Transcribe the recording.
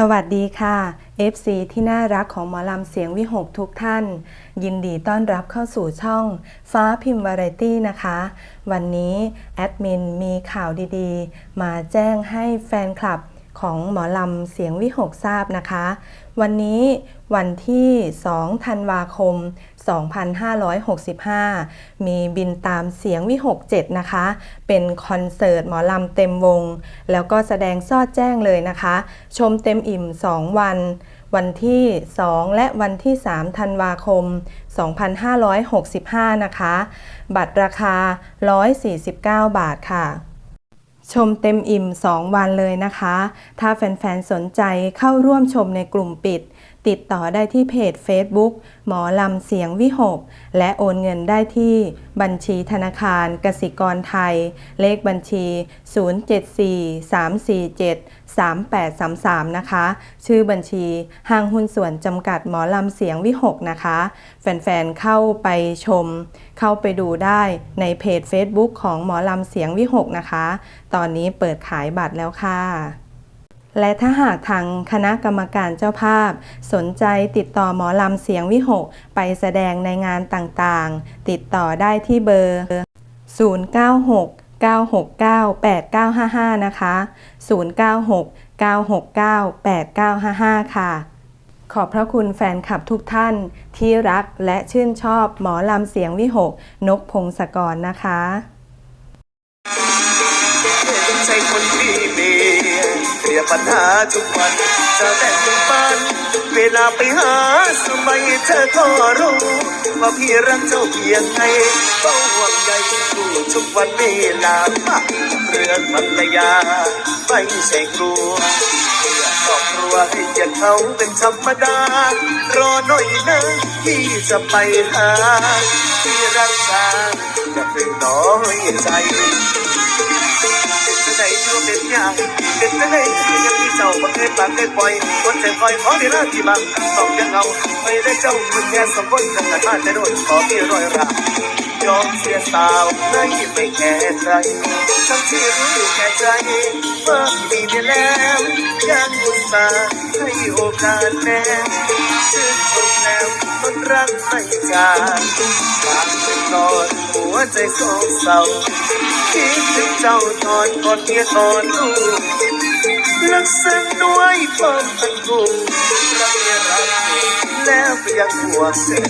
สวัสดีค่ะ FC ที่น่ารักของหมอลำเสียงวิหกทุกท่าน ยินดีต้อนรับเข้าสู่ช่อง ฟ้าพิมพ์วาไรตี้นะคะ วันนี้แอดมินมีข่าวดีๆ มาแจ้งให้แฟนคลับ ของหมอลำเสียงวิหกทราบนะคะ วันนี้วันที่ 2 ธันวาคม 2565 มีบินตามเสียงวิหก7นะคะ เป็นคอนเสิร์ตหมอลำเต็มวง แล้วก็แสดงซอดแจ้งเลยนะคะ ชมเต็มอิ่ม 2 วัน วันที่ 2 และวันที่ 3 ธันวาคม 2565 นะคะ บัตรราคา 149 บาทค่ะ ชมเต็มอิ่ม 2 วันเลยนะคะ ถ้าแฟนๆ สนใจเข้าร่วมชมในกลุ่มปิด ติดต่อได้ที่เพจ Facebook หมอลำเสียงวิหก และโอนเงินได้ที่บัญชีธนาคารกสิกรไทย เลขบัญชี 074-347-3833 นะคะ ชื่อบัญชีห้างหุ้นส่วนจำกัดหมอลำเสียงวิหกนะคะ แฟนๆ เข้าไปชม เข้าไปดูได้ในเพจ Facebook ของหมอลำเสียงวิหกนะคะ ตอนนี้เปิดขายบัตรแล้วค่ะ และถ้าหากทางคณะกรรมการเจ้าภาพ สนใจติดต่อหมอลำเสียงวิหกไปแสดงในงานต่างๆ ติดต่อได้ที่เบอร์ 096 969 8955 นะคะ 096 969 8955 ค่ะ ขอบพระคุณแฟนคลับทุกท่านที่รักและชื่นชอบหมอลำเสียงวิหก นกพงศกรนะคะ ยปัญหาทุกวันจะแบ่งเป็นปันเวลาไปหาสมัยเธอก็รู้ ว่าพี่รักเจ้าเพียงไงต้องห่วงใยทุกทุกวันเวลาเรื่องภรรยาไม่ใช่กลัวครอบครัวให้เกียรติเขาเป็นธรรมดา รอหน่อยนะพี่จะไปหาพี่รักษา จะเป็นน้อยใจเป็นจังไดเป็นยากเป็นจังไดที่ยังมีเจ้าบ่เคยปากเคยปล่อยคนใจคอยขอเวลาที่บางต้องยังเอาไปได้เจ้าคนแค่สองคนกันกันมาแต่โดนขอมีรอยรักยอมเสียสาวให้ไม่แค่ใจทั้งที่รู้อยู่แก่ใจว่ามีไปแล้วยังอุตส่าห์ให้โอกาสแน่ชื่นชมแล้วมันรักไม่จางฝากเป็นนอน วใจของเศร้าคิดถึงเจ้าตอนกอดเมียก่อนลูกรักซึ้งด้วยความเป็นกูรักเมียรักลูกแล้วก็ยังห่วงเสีย